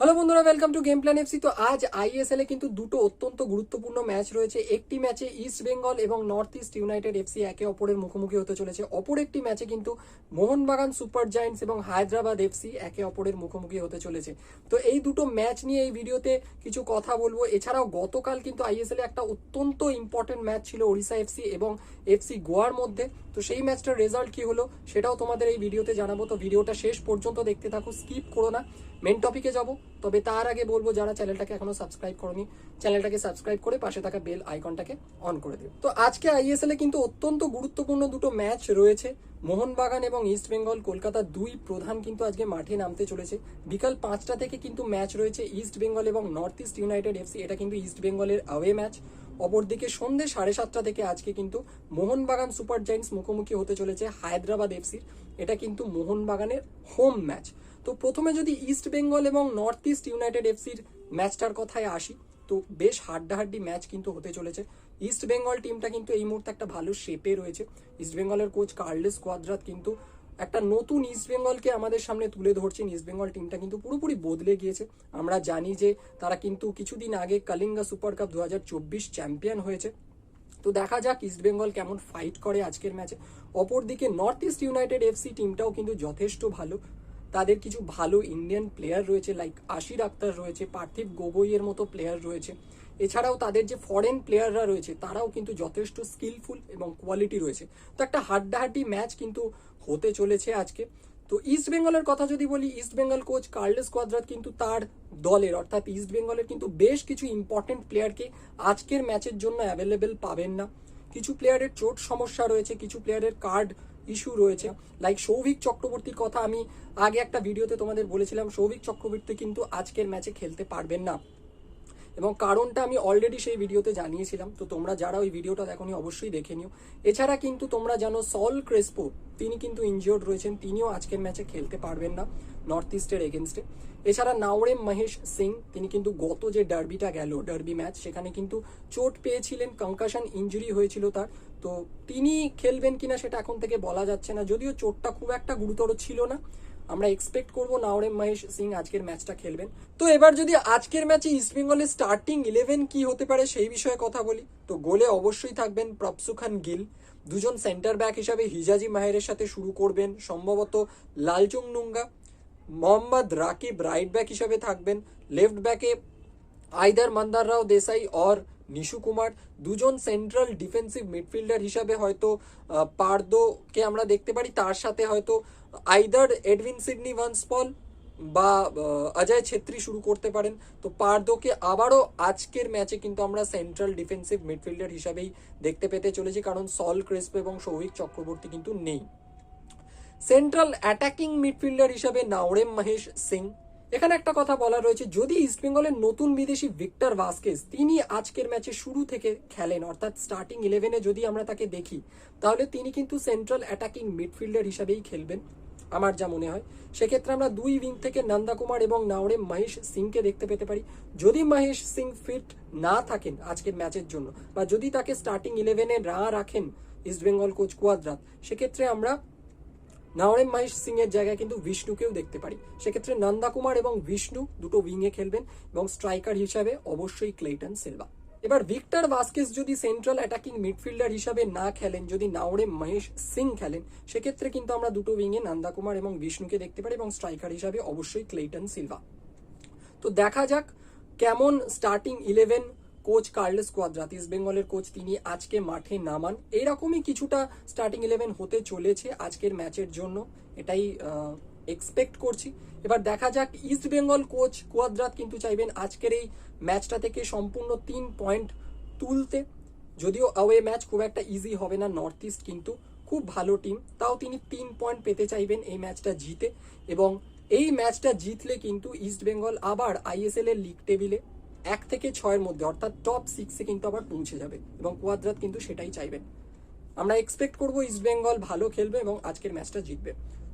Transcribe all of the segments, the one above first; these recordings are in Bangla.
হ্যালো বন্ধুরা welcome to game plan FC তো আজ আইএসএল এ কিন্তু দুটো অত্যন্ত গুরুত্বপূর্ণ ম্যাচ রয়েছে। একটি ম্যাচে ইস্ট বেঙ্গল এবং নর্থ ইস্ট ইউনাইটেড এফসি একে অপরের মুখোমুখি হতে চলেছে। অপর একটি ম্যাচে কিন্তু মোহনবাগান সুপার জায়ান্টস এবং হায়দ্রাবাদ এফসি একে অপরের মুখোমুখি হতে চলেছে। তো এই দুটো ম্যাচ নিয়ে এই ভিডিওতে কিছু কথা বলব। এছাড়াও গতকাল কিন্তু আইএসএল এ একটা অত্যন্ত ইম্পর্টেন্ট ম্যাচ ছিল ওড়িশা এফসি এবং এফসি গোয়ার মধ্যে। তো সেই ম্যাচটার রেজাল্ট কি হলো, সেটাও তোমাদের এই ভিডিওতে জানাব। তো ভিডিওটা শেষ পর্যন্ত দেখতে থাকো স্কিপ করো না। মেন টপিকে যাব। তবে তার আগে বলব, যারা চ্যানেলটাকে এখনও সাবস্ক্রাইব করনি চ্যানেলটাকে সাবস্ক্রাইব করে পাশে থাকা বেল আইকনটাকে অন করে দিও। তো আজকে আইএসএল এ কিন্তু অত্যন্ত গুরুত্বপূর্ণ দুটো ম্যাচ রয়েছে। মোহনবাগান এবং ইস্ট বেঙ্গল কলকাতা দুই প্রধান কিন্তু আজকে মাঠে নামতে চলেছে। বিকাল পাঁচটা থেকে কিন্তু ম্যাচ রয়েছে ইস্ট বেঙ্গল এবং নর্থ ইস্ট ইউনাইটেড এফসি এটা কিন্তু ইস্ট বেঙ্গলের অ্যাওয়ে ম্যাচ অপরদিকে সন্ধে সাড়ে সাতটা থেকে আজকে কিন্তু মোহনবাগান সুপার জায়েন্টস মুখোমুখি হতে চলেছে হায়দ্রাবাদ এফসির এটা কিন্তু মোহনবাগানের হোম ম্যাচ তো প্রথমে যদি ইস্ট বেঙ্গল এবং নর্থ ইস্ট ইউনাইটেড এফসির ম্যাচটার কথায় আসি, তো বেশ হাড্ডাহাড্ডি ম্যাচ কিন্তু হতে চলেছে। ইস্ট বেঙ্গল টিমটা কিন্তু এই মুহূর্তে একটা ভালো শেপে রয়েছে। ইস্ট বেঙ্গলের কোচ কার্লেস কোয়াদ্রাত কিন্তু একটা নতুন ইস্ট বেঙ্গলকে আমাদের সামনে তুলে ধরছেন। ইস্ট বেঙ্গল টিমটা কিন্তু পুরোপুরি বদলে গিয়েছে। আমরা জানি যে তারা কিন্তু কিছুদিন আগে কালিঙ্গা সুপার কাপ দু হাজার চব্বিশ চ্যাম্পিয়ন হয়েছে। তো দেখা যাক ইস্ট বেঙ্গল কেমন ফাইট করে আজকের ম্যাচে অপরদিকে নর্থ ইস্ট ইউনাইটেড এফসি টিমটাও কিন্তু যথেষ্ট ভালো। তাদের কিছু ভালো ইন্ডিয়ান প্লেয়ার রয়েছে লাইক আশির আক্তার রয়েছে, পার্থিব গগৈয়ের মতো প্লেয়ার রয়েছে। এছাড়াও তাদের যে ফরেন প্লেয়াররা রয়েছে, তারাও কিন্তু যথেষ্ট স্কিলফুল এবং কোয়ালিটি রয়েছে। তো একটা হাড্ডাহাড্ডি ম্যাচ কিন্তু হতে চলেছে আজকে। তো ইস্ট বেঙ্গলের কথা যদি বলি east Bengal coach Carles Cuadrat কিন্তু তার দলের, অর্থাৎ ইস্ট বেঙ্গলের কিন্তু বেশ কিছু ইম্পর্টেন্ট প্লেয়ারকে আজকের ম্যাচের জন্য অ্যাভেলেবেল পাবেন না। কিছু প্লেয়ারের চোট সমস্যা রয়েছে, কিছু প্লেয়ারের কার্ড ইস্যু রয়েছে। লাইক সৌভিক চক্রবর্তীর কথা আমি আগে একটা ভিডিওতে তোমাদের বলেছিলাম সৌভিক চক্রবর্তী কিন্তু আজকের ম্যাচে খেলতে পারবেন না। এবং কারণটা আমি অলরেডি সেই ভিডিওতে জানিয়েছিলাম, তো তোমরা যারা ওই ভিডিওটা দেখোনি অবশ্যই দেখে নিও। এছাড়া কিন্তু তোমরা জানো সল ক্রেসপো তিনি কিন্তু ইনজিওর্ড রয়েছেন, তিনিও আজকের ম্যাচে খেলতে পারবেন না নর্থ ইস্টের এগেনস্টে এছাড়া নাওরেম মহেশ সিং তিনি কিন্তু গত যে ডার্বিটা গেল ডার্বি ম্যাচ সেখানে কিন্তু চোট পেয়েছিলেন কঙ্কাশন ইঞ্জুরি হয়েছিল তার। তো তিনি খেলবেন কিনা সেটা এখন থেকে বলা যাচ্ছে না। যদিও চোটটা খুব একটা গুরুতর ছিল না। আমরা এক্সপেক্ট করব নাওরেম মহেশ সিং আজকের ম্যাচটা খেলবেন। তো এবার যদি আজকের ম্যাচে ইস্ট বেঙ্গলের স্টার্টিং ইলেভেন কি হতে পারে সেই বিষয়ে কথা বলি। তো গোলে অবশ্যই থাকবেন প্রপসু খান গিল। দুজন সেন্টার ব্যাক হিসাবে হিজাজি মাহেরের সাথে শুরু করবেন। সম্ভবত Lalchungnunga. Mohammad Rakip right back হিসাবে থাকবেন। লেফট ব্যাকে আইদার মন্দার রাও দেসাই অর নিশু কুমার, দুজন সেন্ট্রাল ডিফেন্সিভ মিডফিল্ডার হিসাবে হয়তো পার্দোকে আমরা দেখতে পারি। তার সাথে হয়তো আইদার এডভিন সিডনি ভান্সপল বা অজয় ছেত্রী শুরু করতে পারেন। তো পার্দোকে আবারও আজকের ম্যাচে কিন্তু আমরা সেন্ট্রাল ডিফেন্সিভ মিডফিল্ডার হিসাবেই দেখতে পেতে চলেছি, কারণ সল ক্রেসপো এবং সৌভিক চক্রবর্তী কিন্তু নেই। সেন্ট্রাল অ্যাটাকিং মিডফিল্ডার হিসাবে নাওরেম মহেশ সিং এখানে একটা কথা বলা রয়েছে, যদি ইস্টবেঙ্গলের নতুন বিদেশি ভিক্টর ভাস্কেস তিনি আজকের ম্যাচে শুরু থেকে খেলেন, অর্থাৎ স্টার্টিং ইলেভেনে যদি আমরা তাকে দেখি, তাহলে তিনি কিন্তু সেন্ট্রাল অ্যাটাকিং মিডফিল্ডার হিসাবেই খেলবেন, আমার যা মনে হয়। সেক্ষেত্রে আমরা দুই উইং থেকে নন্দা কুমার এবং নাওরেম মহেশ সিংকে দেখতে পেতে পারি। যদি মহেশ সিং ফিট না থাকেন আজকের ম্যাচের জন্য, বা যদি তাকে স্টার্টিং ইলেভেনে না রাখেন ইস্টবেঙ্গল কোচ কুয়াদ্রাত, সেক্ষেত্রে আমরা নাওরেম মহেশ সিং এর জায়গায় কিন্তু বিষ্ণুকেও দেখতে পারি। সেক্ষেত্রে নন্দা কুমার এবং বিষ্ণু দুটো উইংয়ে খেলবেন এবং স্ট্রাইকার হিসাবে অবশ্যই ক্লেটন সিলভা। এবার ভিক্টর ভাস্কেস যদি সেন্ট্রাল অ্যাটাকিং মিডফিল্ডার হিসাবে না খেলেন, যদি নাওরেম মহেশ সিং খেলেন, সেক্ষেত্রে কিন্তু আমরা দুটো উইংয়ে নন্দা কুমার এবং বিষ্ণুকে দেখতে পারি এবং স্ট্রাইকার হিসাবে অবশ্যই ক্লেটন সিলভা। তো দেখা যাক কেমন starting eleven coach Carles Cuadrat, east বেঙ্গলের কোচ তিনি আজকে মাঠে নামান। এইরকমই কিছুটা স্টার্টিং ইলেভেন হতে চলেছে আজকের ম্যাচের জন্য। এটাই এক্সপেক্ট করছি। এবার দেখা যাক, ইস্ট বেঙ্গল কোচ কোয়াদ্রাত কিন্তু চাইবেন আজকের এই ম্যাচটা থেকে সম্পূর্ণ তিন পয়েন্ট তুলতে। যদিও অ্যাওয়ে ম্যাচ খুব একটা ইজি হবে না নর্থ ইস্ট কিন্তু, খুব ভালো টিম তাও তিনি তিন পয়েন্ট পেতে চাইবেন এই ম্যাচটা জিতে। এবং এই ম্যাচটা জিতলে কিন্তু ইস্ট বেঙ্গল আবার আইএসএল এর লিগ টেবিলে এক থেকে ছয়ের মধ্যে, অর্থাৎ টপ সিক্সে কিন্তু আবার পৌঁছে যাবে এবং কোয়াদ্রাত কিন্তু সেটাই চাইবে। আমরা এক্সপেক্ট করব ইস্টবেঙ্গল ভালো খেলবে এবং আজকের ম্যাচটা জিতবে।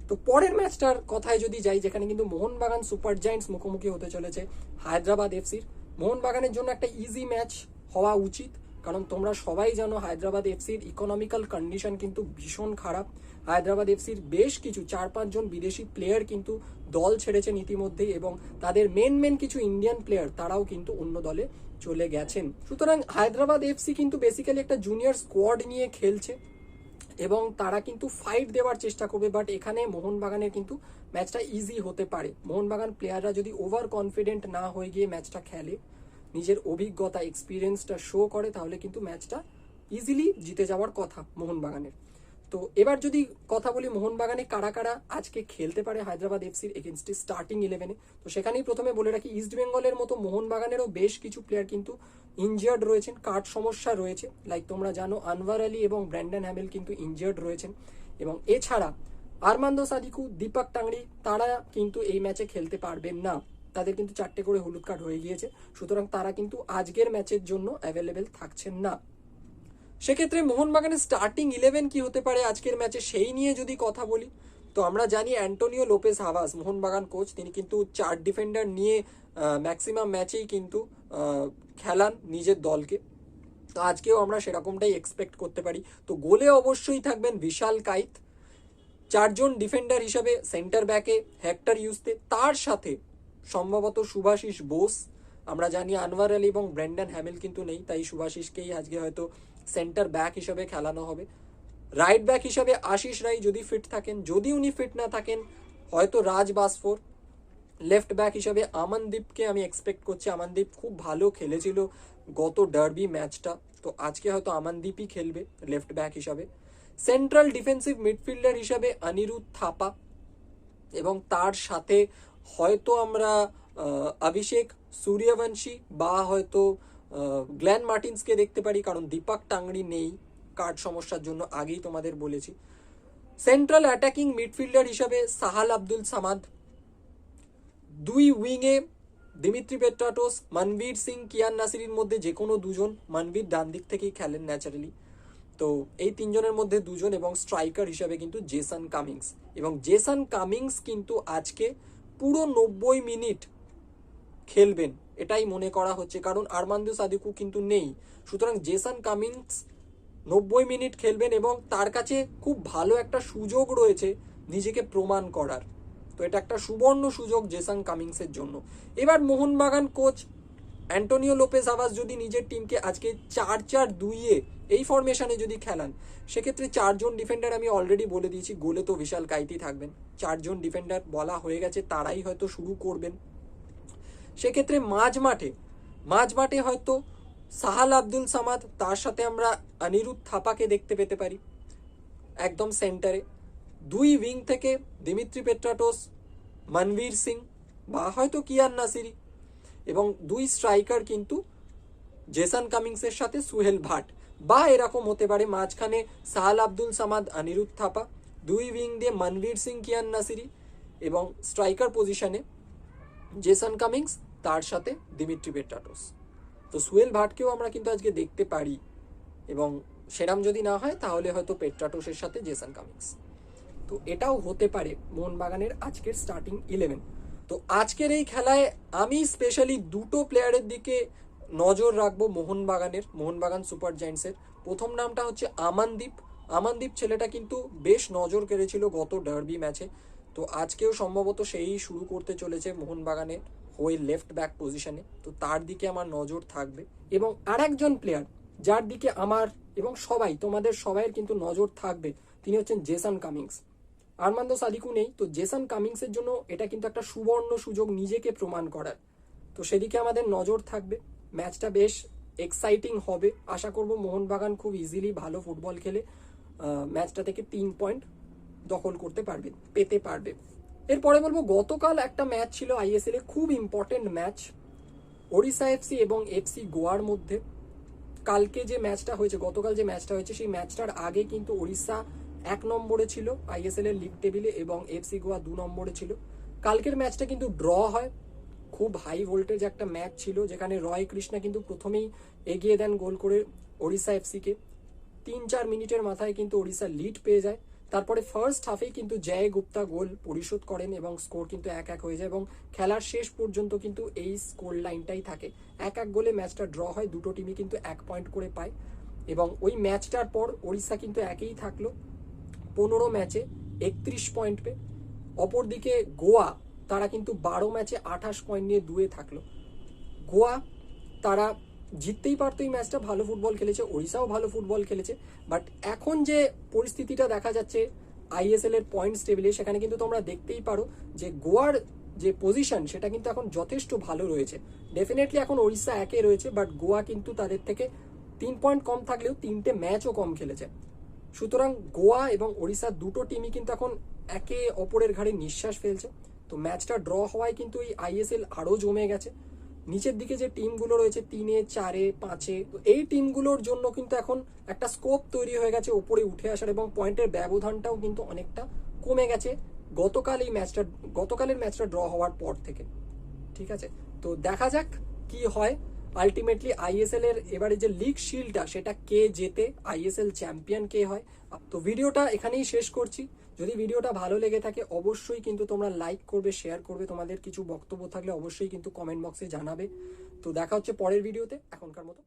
তো পরের ম্যাচটার কথায় যদি যাই, যেখানে কিন্তু মোহনবাগান সুপার জায়েন্টস মুখোমুখি হতে চলেছে হায়দ্রাবাদ এফসির মোহনবাগানের জন্য একটা ইজি ম্যাচ হওয়া উচিত। কারণ তোমরা সবাই জানো হায়দ্রাবাদ এফসির ইকোনমিক্যাল কন্ডিশন কিন্তু ভীষণ খারাপ। হায়দ্রাবাদ এফসির বেশ কিছু, চার পাঁচজন বিদেশি প্লেয়ার কিন্তু দল ছেড়েছেন ইতিমধ্যেই এবং তাদের মেন মেন কিছু ইন্ডিয়ান প্লেয়ার তারাও কিন্তু অন্য দলে চলে গেছেন। সুতরাং হায়দ্রাবাদ এফসি কিন্তু বেসিক্যালি একটা জুনিয়র স্কোয়াড নিয়ে খেলছে এবং তারা কিন্তু ফাইট দেওয়ার চেষ্টা করবে বাট এখানে মোহনবাগানের কিন্তু ম্যাচটা ইজি হতে পারে। মোহনবাগান প্লেয়াররা যদি ওভার কনফিডেন্ট না হয়ে গিয়ে ম্যাচটা খেলে নিজের অভিজ্ঞতা এক্সপিরিয়েন্সটা শো করে, তাহলে কিন্তু ম্যাচটা ইজিলি জিতে যাওয়ার কথা মোহনবাগানের। তো এবার যদি কথা বলি মোহনবাগানে কারা কারা আজকে খেলতে পারে হায়দ্রাবাদ এফসির এগেনস্টে স্টার্টিং ইলেভেনে তো সেখানেই প্রথমে বলে রাখি ইস্টবেঙ্গলের মতো মোহনবাগানেরও বেশ কিছু প্লেয়ার কিন্তু ইনজিয়ার্ড রয়েছেন কার্ড সমস্যা রয়েছে। লাইক তোমরা জানো আনভার আলী এবং ব্র্যান্ডন হ্যামেল কিন্তু ইনজিয়ার্ড রয়েছেন। এবং এছাড়া আরমান্দো সাদিকু, দীপক টাংড়ি, তারা কিন্তু এই ম্যাচে খেলতে পারবেন না। তাদের কিন্তু চারটে করে হলুদ কার্ড হয়ে গিয়েছে। সুতরাং তারা কিন্তু আজকের ম্যাচের জন্য অ্যাভেলেবেল থাকছেন না। সেক্ষেত্রে মোহনবাগানের স্টার্টিং ইলেভেন কি হতে পারে আজকের ম্যাচে সেই নিয়ে যদি কথা বলি, তো আমরা জানি অ্যান্টোনিও লোপেস হাভাস, মোহনবাগান কোচ তিনি কিন্তু চার ডিফেন্ডার নিয়ে ম্যাক্সিমাম ম্যাচেই কিন্তু খেলান নিজের দলকে। তো আজকেও আমরা সেরকমটাই এক্সপেক্ট করতে পারি। তো গোলে অবশ্যই থাকবেন বিশাল কাইত। চারজন ডিফেন্ডার হিসাবে সেন্টার ব্যাকে হেক্টর ইউজতে তার সাথে সম্ভবত সুভাশিস বোস। আমরা জানি আনওয়ার আলী এবং ব্র্যান্ডন হ্যামিল কিন্তু নেই, তাই সুভাশিসকেই আজকে হয়তো সেন্টার ব্যাক হিসাবে খেলানো হবে। রাইট ব্যাক হিসাবে আশিস রাই যদি ফিট থাকেন, যদি উনি ফিট না থাকেন, হয়তো রাজ বাসফোর। লেফট ব্যাক হিসাবে আমনদীপকে আমি এক্সপেক্ট করছি। আমনদীপ খুব ভালো খেলেছিল গত ডার্বি ম্যাচটা তো আজকে হয়তো আমনদীপই খেলবে লেফট ব্যাক হিসাবে। সেন্ট্রাল ডিফেন্সিভ মিডফিল্ডার হিসাবে অনিরুদ্ধ থাপা এবং তার সাথে হয়তো আমরা অভিষেক সূর্যবংশী বা হয়তো গ্ল্যান মার্টিন্সকে দেখতে পারি, কারণ দীপক টাংরি নেই কার্ড সমস্যার জন্য, আগেই তোমাদের বলেছি। সেন্ট্রাল অ্যাটাকিং মিডফিল্ডার হিসাবে সাহাল আব্দুল সামাদ। দুই উইংয়ে দিমিত্রি পেট্রাটোস, মনবীর সিং, কিয়ান নাসিরির মধ্যে যে কোনো দুজন, মনবীর ডান দিক থেকেই খেলেন ন্যাচারালি। তো এই তিনজনের মধ্যে দুজন এবং স্ট্রাইকার হিসাবে কিন্তু জেসন কামিংস। এবং জেসন কামিংস কিন্তু আজকে পুরো নব্বই মিনিট খেলবেন, এটাই মনে করা হচ্ছে। কারণ আরমান্দু সাদিকু কিন্তু নেই। সুতরাং জেসান কামিংস নব্বই মিনিট খেলবেন এবং তার কাছে খুব ভালো একটা সুযোগ রয়েছে নিজেকে প্রমাণ করার। তো এটা একটা সুবর্ণ সুযোগ জেসান কামিংসের জন্য। এবার মোহনবাগান কোচ অ্যান্টোনিও লোপেজ আবাস যদি নিজের টিমকে আজকে চার চার দুইয়ে এই ফরমেশনে যদি খেলান, সেক্ষেত্রে চারজন ডিফেন্ডার আমি অলরেডি বলে দিয়েছি, গোলে তো বিশাল কাইতি থাকবেন। চারজন ডিফেন্ডার বলা হয়ে গেছে, তারাই হয়তো শুরু করবেন। সেক্ষেত্রে মাঝ মাঠে মাঝ মাঠে হয়তো সাহাল আব্দুল সামাদ, তার সাথে আমরা অনিরুদ্ধ থাপাকে দেখতে পেতে পারি, একদম সেন্টারে দুই উইং থেকে দিমিত্রি পেট্রাটোস, মনবীর সিং বা হয়তো কিয়ান নাসিরি। এবং দুই স্ট্রাইকার কিন্তু জেসন কামিংসের সাথে সুহেল ভাট বা এরকম হতে পারে মাঝখানে সাহাল আব্দুল সামাদ, অনিরুদ্ধ থাপা, দুই উইং দিয়ে মনবীর সিং, কিয়ান নাসিরি এবং স্ট্রাইকার পজিশনে জেসন কামিংস তার সাথে দিমিত্রি পেট্রাটোস তো সুয়েল ভাটকেও আমরা কিন্তু আজকে দেখতে পারি এবং সেরাম যদি না হয়, তাহলে হয়তো পেট্রাটোসের সাথে জেসন কামিংস তো এটাও হতে পারে মোহনবাগানের আজকের স্টার্টিং ইলেভেন তো আজকের এই খেলায় আমি স্পেশালি দুটো প্লেয়ারের দিকে নজর রাখব মোহনবাগানের, মোহনবাগান সুপার জায়েন্টসের। প্রথম নামটা হচ্ছে আমানদীপ। আমানদীপ ছেলেটা কিন্তু বেশ নজর কেড়েছিল গত ডার্বি ম্যাচে তো আজকেও সম্ভবত সেই শুরু করতে চলেছে মোহনবাগানের হয়ে লেফট ব্যাক পজিশনে তো তার দিকে আমার নজর থাকবে। এবং আরেকজন প্লেয়ার যার দিকে আমার এবং সবাই, তোমাদের সবাইয়ের কিন্তু নজর থাকবে, তিনি হচ্ছেন জেসন কামিংস। আরমান্দো সাদিকু নেই, তো জেসন কামিংসের জন্য এটা কিন্তু একটা সুবর্ণ সুযোগ নিজেকে প্রমাণ করার। তো সেদিকে আমাদের নজর থাকবে। ম্যাচটা বেশ এক্সাইটিং হবে। আশা করব মোহনবাগান খুব ইজিলি ভালো ফুটবল খেলে ম্যাচটা থেকে তিন পয়েন্ট দখল করতে পারবে, পেতে পারবে। এরপরে বলব, গতকাল একটা ম্যাচ ছিল আইএসএল এ খুব ইম্পর্টেন্ট ম্যাচ। ওড়িশা এফসি এবং এফসি গোয়ার মধ্যে। কালকে যে ম্যাচটা হয়েছে, গতকাল যে ম্যাচটা হয়েছে, সেই ম্যাচটার আগে কিন্তু ওড়িশা এক নম্বরে ছিল আইএসএল এর লিগ টেবিলে এবং এফসি গোয়া দু নম্বরে ছিল। কালকের ম্যাচটা কিন্তু ড্র হয়। খুব হাই ভোল্টেজ একটা ম্যাচ ছিল, যেখানে রয় কৃষ্ণা কিন্তু প্রথমেই এগিয়ে দেন গোল করে ওড়িশা এফসিকে তিন চার মিনিটের মাথায় কিন্তু ওড়িশা লিড পেয়ে যায়। তারপরে ফার্স্ট হাফেই কিন্তু জয় গুপ্তা গোল পরিশোধ করেন এবং স্কোর কিন্তু এক এক হয়ে যায় এবং খেলার শেষ পর্যন্ত কিন্তু এই স্কোর লাইনটাই থাকে। এক এক গোলে ম্যাচটা ড্র হয়, দুটো টিমই কিন্তু এক পয়েন্ট করে পায়। এবং ওই ম্যাচটার পর ওড়িশা কিন্তু একেই থাকল। পনেরো ম্যাচে একত্রিশ পয়েন্ট পেয়ে। অপরদিকে গোয়া, তারা কিন্তু বারো ম্যাচে আঠাশ পয়েন্ট নিয়ে দুয়ে থাকল। গোয়া, তারা জিততেই পারতো এই ম্যাচটা ভালো ফুটবল খেলেছে, ওড়িশাও ভালো ফুটবল খেলেছে। বাট এখন যে পরিস্থিতিটা দেখা যাচ্ছে আইএসএল এর পয়েন্টস টেবিলে, সেখানে কিন্তু তোমরা দেখতেই পারো যে গোয়ার যে পজিশন, সেটা কিন্তু এখন যথেষ্ট ভালো রয়েছে। ডেফিনেটলি এখন ওড়িশা একে রয়েছে, বাট গোয়া কিন্তু তাদের থেকে তিন পয়েন্ট কম থাকলেও তিনটে ম্যাচও কম খেলেছে। সুতরাং গোয়া এবং ওড়িশা দুটো টিমই কিন্তু এখন একে অপরের ঘাড়ে নিঃশ্বাস ফেলছে। তো ম্যাচটা ড্র হওয়ায় কিন্তু এই আইএসএল আরও জমে গেছে। নিচের দিকে যে টিমগুলো রয়েছে, তিনে, চারে, পাঁচে, তো এই টিমগুলোর জন্য কিন্তু এখন একটা স্কোপ তৈরি হয়ে গেছে ওপরে উঠে আসার এবং পয়েন্টের ব্যবধানটাও কিন্তু অনেকটা কমে গেছে গতকাল এই ম্যাচটা, গতকালের ম্যাচটা ড্র হওয়ার পর থেকে। ঠিক আছে? তো দেখা যাক কি হয়। আলটিমেটলি আইএসএল এর এবারে যে লিগ শিল্ডটা সেটা কে জেতে আইএসএল চ্যাম্পিয়ন কে হয়? তো ভিডিওটা এখানেই শেষ করছি। যদি ভিডিওটা ভালো লেগে থাকে, অবশ্যই কিন্তু তোমরা লাইক করবে শেয়ার করবে, তোমাদের কিছু বক্তব্য থাকলে অবশ্যই কিন্তু কমেন্ট বক্সে জানাবে। তো দেখা হচ্ছে পরের ভিডিওতে এখনকার মতো।